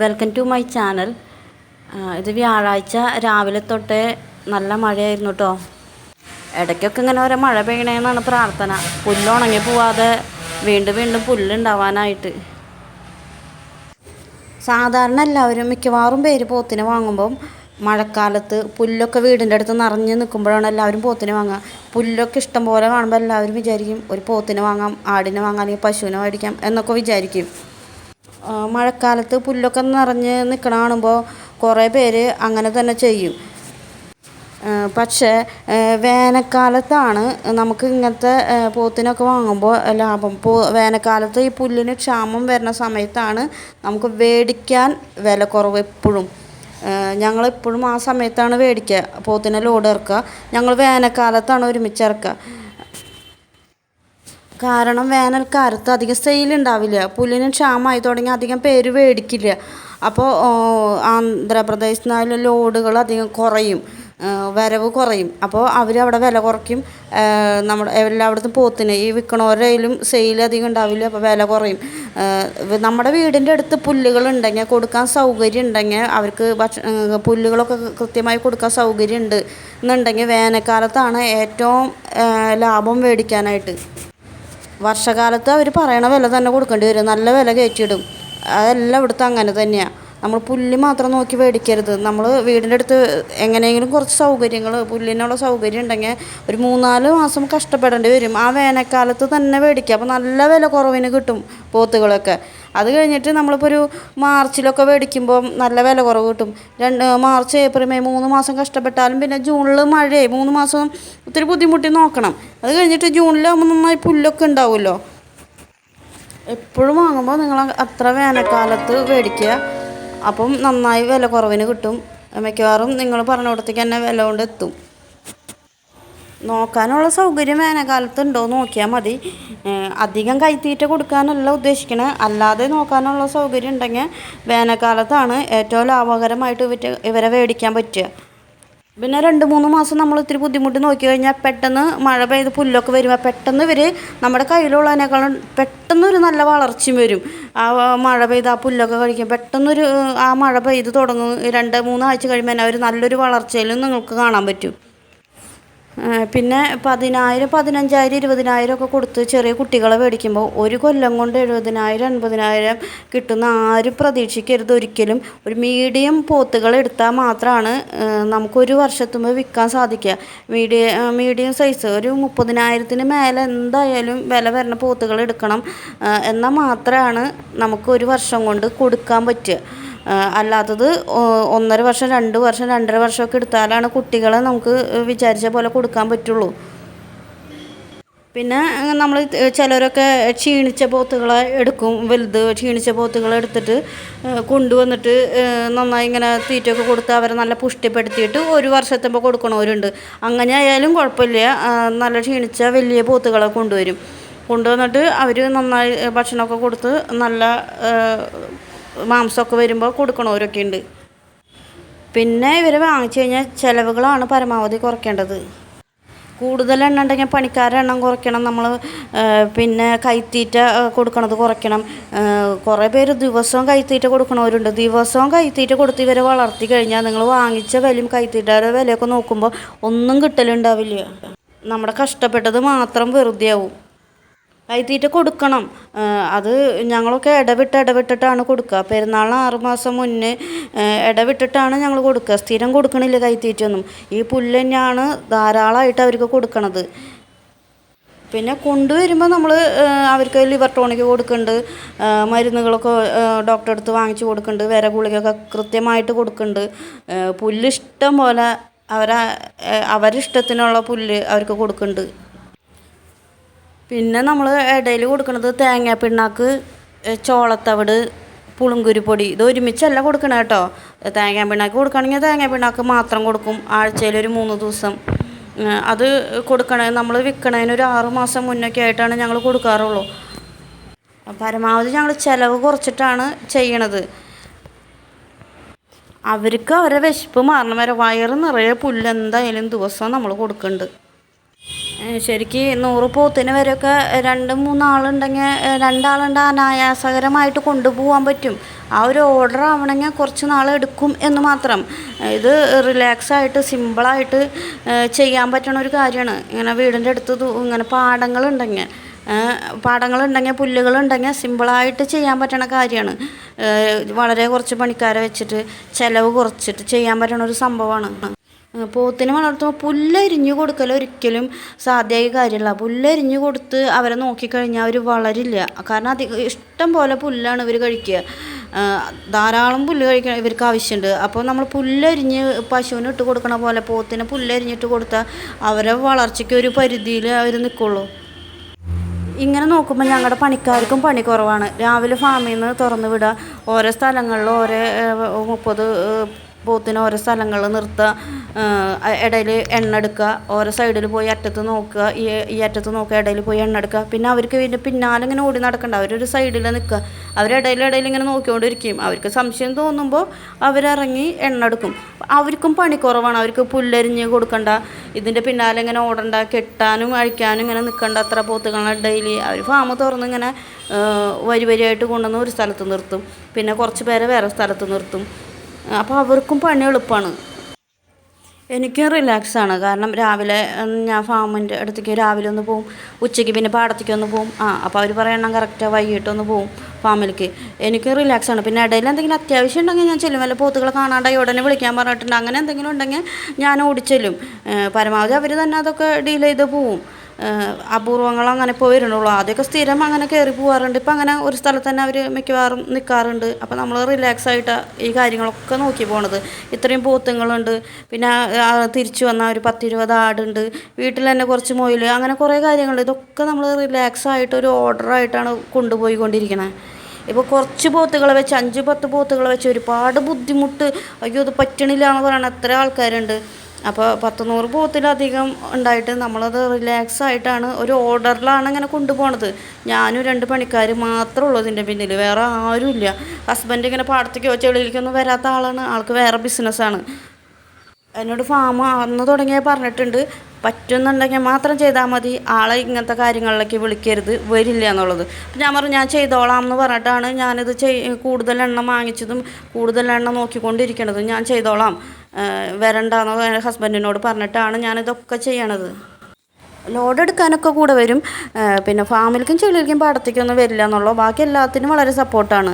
Welcome to my channel. ഇത് വ്യാഴാഴ്ച രാവിലെ തൊട്ടേ നല്ല മഴയായിരുന്നു കേട്ടോ ഇടയ്ക്കൊക്കെ ഇങ്ങനെ ഓരോ മഴ പെയ്യണേന്നാണ് പ്രാർത്ഥന. പുല്ലുണങ്ങി പോവാതെ വീണ്ടും വീണ്ടും പുല്ലുണ്ടാവാനായിട്ട് സാധാരണ എല്ലാവരും മിക്കവാറും പേര് പോത്തിനെ വാങ്ങുമ്പം മഴക്കാലത്ത് പുല്ലൊക്കെ വീടിന്റെ അടുത്ത് നിറഞ്ഞ് നിൽക്കുമ്പോഴാണ് എല്ലാവരും പോത്തിനെ വാങ്ങുക. പുല്ലൊക്കെ ഇഷ്ടം പോലെ കാണുമ്പോൾ എല്ലാവരും വിചാരിക്കും ഒരു പോത്തിനെ വാങ്ങാം ആടിനെ വാങ്ങാം അല്ലെങ്കിൽ പശുവിനെ മേടിക്കാം എന്നൊക്കെ വിചാരിക്കും. മഴക്കാലത്ത് പുല്ലൊക്കെ നിറഞ്ഞ് നിൽക്കണ കാണുമ്പോൾ കുറേ പേര് അങ്ങനെ തന്നെ ചെയ്യും. പക്ഷേ വേനൽക്കാലത്താണ് നമുക്ക് ഇങ്ങനത്തെ പോത്തിനൊക്കെ വാങ്ങുമ്പോൾ ലാഭം. പോ വേനൽക്കാലത്ത് ഈ പുല്ലിന് ക്ഷാമം വരുന്ന സമയത്താണ് നമുക്ക് മേടിക്കാൻ വില കുറവ് എപ്പോഴും. ഞങ്ങൾ എപ്പോഴും ആ സമയത്താണ് മേടിക്കുക പോത്തിനെ ലോഡ് ഇറക്കുക. ഞങ്ങൾ വേനൽക്കാലത്താണ് ഒരുമിച്ച് ഇറക്കുക. കാരണം വേനൽക്കാലത്ത് അധികം സെയിൽ ഉണ്ടാവില്ല പുല്ലിന് ക്ഷാമമായി തുടങ്ങി അധികം പേര് മേടിക്കില്ല അപ്പോൾ ആന്ധ്രാപ്രദേശിൽ നിന്നായാലും ലോഡുകൾ അധികം കുറയും. വരവ് കുറയും. അപ്പോൾ അവർ അവിടെ വില കുറയ്ക്കും. നമ്മുടെ എല്ലായിടത്തും പോത്തിന്. ഈ വിൽക്കണവരെയും സെയിൽ അധികം ഉണ്ടാവില്ല അപ്പോൾ വില കുറയും. നമ്മുടെ വീടിന്റെ അടുത്ത് പുല്ലുകൾ ഉണ്ടെങ്കിൽ കൊടുക്കാൻ സൗകര്യം ഉണ്ടെങ്കിൽ അവർക്ക് ഭക്ഷ പുല്ലുകളൊക്കെ കൃത്യമായി കൊടുക്കാൻ സൗകര്യം ഉണ്ട്. എന്നുണ്ടെങ്കിൽ വേനൽക്കാലത്താണ് ഏറ്റവും ലാഭം മേടിക്കാനായിട്ട് വർഷകാലത്ത് അവർ പറയണ വില തന്നെ കൊടുക്കേണ്ടി വരും. നല്ല വില കയറ്റിയിടും. അതെല്ലാം ഇവിടുത്തെ അങ്ങനെ തന്നെയാണ് നമ്മൾ പുല്ല് മാത്രം നോക്കി മേടിക്കരുത്. നമ്മൾ വീടിന്റെ അടുത്ത് എങ്ങനെയെങ്കിലും കുറച്ച് സൗകര്യങ്ങൾ പുല്ലിനുള്ള സൗകര്യം ഉണ്ടെങ്കിൽ ഒരു മൂന്നാൽ മാസം കഷ്ടപ്പെടേണ്ടി വരും. ആ വേനൽക്കാലത്ത് തന്നെ മേടിക്കുക. അപ്പോൾ നല്ല വില കുറവിന് കിട്ടും പോത്തുകളൊക്കെ. അത് കഴിഞ്ഞിട്ട് നമ്മളിപ്പോൾ ഒരു മാർച്ചിലൊക്കെ മേടിക്കുമ്പോൾ നല്ല വില കുറവ് കിട്ടും. രണ്ട് മാർച്ച് ഏപ്രിൽ മെയ് മൂന്ന് മാസം കഷ്ടപ്പെട്ടാലും പിന്നെ ജൂണിൽ മഴയായി മൂന്ന് മാസം ഒത്തിരി ബുദ്ധിമുട്ടി നോക്കണം. അത് കഴിഞ്ഞിട്ട് ജൂണിലാകുമ്പോൾ നന്നായി പുല്ലൊക്കെ ഉണ്ടാവുമല്ലോ. എപ്പോഴും വാങ്ങുമ്പോൾ നിങ്ങൾ അത്ര വേനൽക്കാലത്ത് മേടിക്കുക. അപ്പം നന്നായി വില കുറവിന് കിട്ടും. മിക്കവാറും നിങ്ങൾ പറഞ്ഞിടത്തേക്ക് തന്നെ വില കൊണ്ട് എത്തും. നോക്കാനുള്ള സൗകര്യം വേനൽക്കാലത്ത് ഉണ്ടോ നോക്കിയാൽ മതി. അധികം കൈത്തീറ്റ കൊടുക്കാനല്ല ഉദ്ദേശിക്കണേ. അല്ലാതെ നോക്കാനുള്ള സൗകര്യം ഉണ്ടെങ്കിൽ വേനൽക്കാലത്താണ് ഏറ്റവും ലാഭകരമായിട്ട് ഇവരെ മേടിക്കാൻ പറ്റുക. പിന്നെ രണ്ട് മൂന്ന് മാസം നമ്മൾ ഇത്തിരി ബുദ്ധിമുട്ട് നോക്കി കഴിഞ്ഞാൽ പെട്ടെന്ന് മഴ പെയ്ത് പുല്ലൊക്കെ വരുമ്പോൾ പെട്ടെന്ന് ഇവർ നമ്മുടെ കയ്യിലുള്ളതിനേക്കാളും പെട്ടെന്ന് ഒരു നല്ല വളർച്ചയും വരും. ആ മഴ പെയ്ത് ആ പുല്ലൊക്കെ കഴിക്കും. പെട്ടെന്നൊരു ആ മഴ പെയ്ത് തുടങ്ങും. രണ്ട് മൂന്നാഴ്ച കഴിയുമ്പോൾ തന്നെ അവർ നല്ലൊരു വളർച്ചയിലും നിങ്ങൾക്ക് കാണാൻ പറ്റും. പിന്നെ പതിനായിരം പതിനഞ്ചായിരം ഇരുപതിനായിരം ഒക്കെ കൊടുത്ത് ചെറിയ കുട്ടികളെ മേടിക്കുമ്പോൾ ഒരു കൊല്ലം കൊണ്ട് എഴുപതിനായിരം എൺപതിനായിരം കിട്ടുന്ന ആരും പ്രതീക്ഷിക്കരുത് ഒരിക്കലും. ഒരു മീഡിയം പോത്തുകൾ എടുത്താൽ മാത്രമാണ് നമുക്കൊരു വർഷത്തുമ്പോൾ വിൽക്കാൻ സാധിക്കുക. മീഡിയ മീഡിയം സൈസ് ഒരു മുപ്പതിനായിരത്തിന് മേലെ എന്തായാലും വില വരുന്ന പോത്തുകൾ എടുക്കണം എന്നാൽ മാത്രമാണ് നമുക്ക് ഒരു വർഷം കൊണ്ട് കൊടുക്കാൻ പറ്റുക. അല്ലാത്തത് ഒന്നര വർഷം രണ്ട് വർഷം രണ്ടര വർഷമൊക്കെ എടുത്താലാണ് കുട്ടികളെ നമുക്ക് വിചാരിച്ച പോലെ കൊടുക്കാൻ പറ്റുള്ളൂ. പിന്നെ നമ്മൾ ചിലരൊക്കെ ക്ഷീണിച്ച പോത്തുകളെ എടുക്കും വലുത് ക്ഷീണിച്ച പോത്തുകളെ എടുത്തിട്ട് കൊണ്ടുവന്നിട്ട് നന്നായി ഇങ്ങനെ തീറ്റയൊക്കെ കൊടുത്ത് അവരെ നല്ല പുഷ്ടിപ്പെടുത്തിയിട്ട് ഒരു വർഷത്തുമ്പോൾ കൊടുക്കണവരുണ്ട്. അങ്ങനെ ആയാലും കുഴപ്പമില്ല. നല്ല ക്ഷീണിച്ച വലിയ പോത്തുകളെ കൊണ്ടുവരും. കൊണ്ടുവന്നിട്ട് അവർ നന്നായി ഭക്ഷണമൊക്കെ കൊടുത്ത് നല്ല മാംസമൊക്കെ വരുമ്പോൾ കൊടുക്കണവരൊക്കെ ഉണ്ട്. പിന്നെ ഇവർ വാങ്ങിച്ചു കഴിഞ്ഞാൽ ചിലവുകളാണ് പരമാവധി കുറയ്ക്കേണ്ടത്. കൂടുതൽ എണ്ണ ഉണ്ടെങ്കിൽ പണിക്കാരുടെ എണ്ണം കുറയ്ക്കണം. നമ്മൾ പിന്നെ കൈത്തീറ്റ കൊടുക്കണത് കുറയ്ക്കണം. കുറേ പേര് ദിവസവും കൈത്തീറ്റ കൊടുക്കണവരുണ്ട്. ദിവസവും കൈത്തീറ്റ കൊടുത്ത് ഇവരെ വളർത്തി കഴിഞ്ഞാൽ നിങ്ങൾ വാങ്ങിച്ച വിലയും കൈത്തീറ്റയുടെ വിലയൊക്കെ നോക്കുമ്പോൾ ഒന്നും കിട്ടലുണ്ടാവില്ല. നമ്മുടെ കഷ്ടപ്പെട്ടത് മാത്രം വെറുതെ ആവും കൈത്തീറ്റ കൊടുക്കണം. അത് ഞങ്ങളൊക്കെ ഇടവിട്ട് ഇടവിട്ടിട്ടാണ് കൊടുക്കുക. പെരുന്നാളിന് ആറുമാസം മുന്നേ ആ, ഇടവിട്ടിട്ടാണ് ഞങ്ങൾ കൊടുക്കുക. സ്ഥിരം കൊടുക്കണില്ല കൈത്തീറ്റൊന്നും ഈ പുല്ല് തന്നെയാണ് ധാരാളമായിട്ട് അവർക്ക് കൊടുക്കണത്. പിന്നെ കൊണ്ടുവരുമ്പോൾ നമ്മൾ അവർക്ക് ലിവർ ടോണിക് കൊടുക്കുന്നുണ്ട് മരുന്നുകളൊക്കെ ഡോക്ടറെ അടുത്ത് വാങ്ങിച്ച് കൊടുക്കുന്നുണ്ട് വിര ഗുളികയൊക്കെ കൃത്യമായിട്ട് കൊടുക്കുന്നുണ്ട് പുല്ല് ഇഷ്ടം പോലെ അവരെ അവരിഷ്ടത്തിനുള്ള പുല്ല് അവർക്ക് കൊടുക്കുന്നുണ്ട് പിന്നെ നമ്മൾ ഇടയിൽ കൊടുക്കുന്നത് തേങ്ങാ പിണ്ണാക്ക് ചോളത്തവിട് പുളുങ്കുരുപ്പൊടി ഇത് ഒരുമിച്ചല്ല കൊടുക്കണേ കേട്ടോ. തേങ്ങാ പിണ്ണാക്ക് കൊടുക്കുകയാണെങ്കിൽ തേങ്ങാ പിണ്ണാക്ക് മാത്രം കൊടുക്കും. ആഴ്ചയിൽ ഒരു മൂന്ന് ദിവസം. അത് കൊടുക്കണേ നമ്മൾ വിൽക്കണതിന് ഒരു ആറ് മാസം മുന്നൊക്കെ ആയിട്ടാണ് ഞങ്ങൾ കൊടുക്കാറുള്ളൂ. പരമാവധി ഞങ്ങൾ ചിലവ് കുറച്ചിട്ടാണ് ചെയ്യണത്. അവർക്ക് അവരെ വിശപ്പ് മാറണം വരെ. വയറ് നിറയെ പുല്ല് എന്തായാലും ദിവസം നമ്മൾ കൊടുക്കുന്നുണ്ട് ശരിക്ക് നൂറ് പോത്തിന് വരെയൊക്കെ രണ്ട് മൂന്നാളുണ്ടെങ്കിൽ രണ്ടാളുണ്ട് അനായാസകരമായിട്ട് കൊണ്ടുപോകാൻ പറ്റും. ആ ഒരു ഓർഡർ ആവണമെങ്കിൽ കുറച്ച് നാൾ എടുക്കും എന്ന് മാത്രം. ഇത് റിലാക്സ് ആയിട്ട് സിമ്പിളായിട്ട് ചെയ്യാൻ പറ്റണ ഒരു കാര്യമാണ്. ഇങ്ങനെ വീടിന്റെ അടുത്ത് ഇങ്ങനെ പാടങ്ങളുണ്ടെങ്കിൽ പാടങ്ങളുണ്ടെങ്കിൽ പുല്ലുകളുണ്ടെങ്കിൽ സിമ്പിളായിട്ട് ചെയ്യാൻ പറ്റണ കാര്യമാണ്. വളരെ കുറച്ച് പണിക്കാരെ വെച്ചിട്ട് ചിലവ് കുറച്ചിട്ട് ചെയ്യാൻ പറ്റണ ഒരു സംഭവമാണ്. പോത്തിനെ വളർത്തുമ്പോൾ പുല്ലരിഞ്ഞു കൊടുക്കൽ ഒരിക്കലും സാധ്യമായ കാര്യമല്ല. പുല്ലരിഞ്ഞു കൊടുത്ത് അവരെ നോക്കിക്കഴിഞ്ഞാൽ അവർ വളരില്ല. കാരണം അധികം ഇഷ്ടം പോലെ പുല്ലാണ് ഇവർ കഴിക്കുക. ധാരാളം പുല്ല് കഴിക്കാൻ ഇവർക്ക് ആവശ്യമുണ്ട്. അപ്പോൾ നമ്മൾ പുല്ലരിഞ്ഞ് പശുവിന് ഇട്ട് കൊടുക്കണ പോലെ പോത്തിന് പുല്ലരിഞ്ഞിട്ട് കൊടുത്താൽ അവരെ വളർച്ചയ്ക്ക് ഒരു പരിധിയിൽ അവർ നിൽക്കുള്ളൂ ഇങ്ങനെ നോക്കുമ്പോൾ ഞങ്ങളുടെ പണിക്കാർക്കും പണി കുറവാണ്. രാവിലെ ഫാമിൽ നിന്ന് തുറന്നു വിടുക ഓരോ സ്ഥലങ്ങളിൽ ഓരോ മുപ്പത് പോത്തിന് ഓരോ സ്ഥലങ്ങളിൽ നിർത്തുക ഇടയിൽ എണ്ണ എടുക്കുക ഓരോ സൈഡിൽ പോയി അറ്റത്ത് നോക്കുക ഈ ഈ അറ്റത്ത് നോക്കുക ഇടയിൽ പോയി എണ്ണ എടുക്കുക. പിന്നെ അവർക്ക് പിന്നെ പിന്നാലെ ഇങ്ങനെ ഓടി നടക്കണ്ട അവരൊരു സൈഡിൽ നിൽക്കുക. അവരിടയിൽ ഇടയിൽ ഇങ്ങനെ നോക്കിക്കൊണ്ടിരിക്കും. അവർക്ക് സംശയം തോന്നുമ്പോൾ അവരിറങ്ങി എണ്ണ എടുക്കും. അവർക്കും പണി കുറവാണ്. അവർക്ക് പുല്ലരിഞ്ഞ് കൊടുക്കണ്ട. ഇതിന്റെ പിന്നാലെ ഇങ്ങനെ ഓടണ്ട. കെട്ടാനും അഴിക്കാനും ഇങ്ങനെ നിൽക്കണ്ട അത്ര പോത്തുകളാണ് ഡെയിലി. അവർ ഫാം തുറന്ന് ഇങ്ങനെ വരി വരിയായിട്ട് കൊണ്ടുവന്ന് ഒരു സ്ഥലത്ത് നിർത്തും. പിന്നെ കുറച്ച് പേരെ വേറെ സ്ഥലത്ത് നിർത്തും. അപ്പോൾ അവർക്കും പണി എളുപ്പമാണ്. എനിക്കും റിലാക്സാണ്. കാരണം രാവിലെ ഞാൻ ഫാമിന്റെ അടുത്തേക്ക് രാവിലെ ഒന്ന് പോവും. ഉച്ചയ്ക്ക് പിന്നെ പാടത്തേക്ക് ഒന്ന് പോവും. ആ അപ്പോൾ അവർ പറയണം കറക്റ്റ് വൈകിട്ടൊന്ന് പോവും ഫാമിലേക്ക്. എനിക്ക് റിലാക്സാണ്. പിന്നെ ഇടയിൽ എന്തെങ്കിലും അത്യാവശ്യം ഉണ്ടെങ്കിൽ ഞാൻ ചെല്ലും. വല്ല പോത്തുകളെ കാണാണ്ടായി ഉടനെ വിളിക്കാൻ പറഞ്ഞിട്ടുണ്ട്. അങ്ങനെ എന്തെങ്കിലും ഉണ്ടെങ്കിൽ ഞാൻ ഓടിച്ചെല്ലും. പരമാവധി അവർ തന്നെ അതൊക്കെ ഡീൽ ചെയ്ത് പോവും. അപൂർവങ്ങൾ അങ്ങനെ ഇപ്പോൾ വരുന്നുള്ളൂ. ആദ്യമൊക്കെ സ്ഥിരം അങ്ങനെ കയറി പോകാറുണ്ട് ഇപ്പം അങ്ങനെ ഒരു സ്ഥലത്ത് തന്നെ അവർ മിക്കവാറും നിൽക്കാറുണ്ട് അപ്പം നമ്മൾ റിലാക്സ് ആയിട്ട് ഈ കാര്യങ്ങളൊക്കെ നോക്കി പോണത്. ഇത്രയും പോത്തുങ്ങളുണ്ട് പിന്നെ തിരിച്ചു വന്ന ഒരു പത്തിരുപത് ആടുണ്ട്. വീട്ടിൽ തന്നെ കുറച്ച് മൊയിൽ അങ്ങനെ കുറേ കാര്യങ്ങളുണ്ട് ഇതൊക്കെ നമ്മൾ റിലാക്സ് ആയിട്ട് ഒരു ഓർഡറായിട്ടാണ് കൊണ്ടുപോയിക്കൊണ്ടിരിക്കുന്നത് ഇപ്പോൾ കുറച്ച് പോത്തുകളെ വെച്ച് അഞ്ച് പത്ത് പോത്തുകളെ വെച്ച് ഒരുപാട് ബുദ്ധിമുട്ട്. അയ്യോ അത് പറ്റണില്ല എന്ന് പറയണ എത്ര ആൾക്കാരുണ്ട്. അപ്പോൾ പത്ത് നൂറ് പോത്തിലധികം ഉണ്ടായിട്ട് നമ്മളത് റിലാക്സ് ആയിട്ടാണ് ഒരു ഓർഡറിലാണ് ഇങ്ങനെ കൊണ്ടുപോണത്. ഞാനും രണ്ട് പണിക്കാർ മാത്രമേ ഉള്ളൂ ഇതിന്റെ പിന്നിൽ. വേറെ ആരുമില്ല. ഹസ്ബൻഡ് ഇങ്ങനെ പാടത്തേക്കോ ചെളിയിലേക്കൊന്നും വരാത്ത ആളാണ്. ആൾക്ക് വേറെ ബിസിനസ്സാണ് എന്നോട് ഫാം അന്ന് തുടങ്ങിയ പറഞ്ഞിട്ടുണ്ട്. പറ്റുന്നുണ്ടെങ്കിൽ മാത്രം ചെയ്താൽ മതി. ആളെ ഇങ്ങനത്തെ കാര്യങ്ങളിലേക്ക് വിളിക്കരുത്. വരില്ല എന്നുള്ളത്. അപ്പം ഞാൻ പറഞ്ഞു ഞാൻ ചെയ്തോളാം എന്ന് പറഞ്ഞിട്ടാണ് ഞാനിത് ചെയ് കൂടുതൽ എണ്ണ വാങ്ങിച്ചതും കൂടുതൽ എണ്ണം നോക്കിക്കൊണ്ടിരിക്കണതും ഞാൻ ചെയ്തോളാം. വരണ്ടെന്ന് എന്റെ ഹസ്ബൻഡിനോട് പറഞ്ഞിട്ടാണ് ഞാനിതൊക്കെ ചെയ്യണത്. ലോഡ് എടുക്കാനൊക്കെ കൂടെ വരും. പിന്നെ ഫാമിലിക്കും ചെളിയിലേക്കും പാടത്തേക്കൊന്നും വരില്ല എന്നുള്ളൂ ബാക്കി എല്ലാത്തിനും വളരെ സപ്പോർട്ടാണ്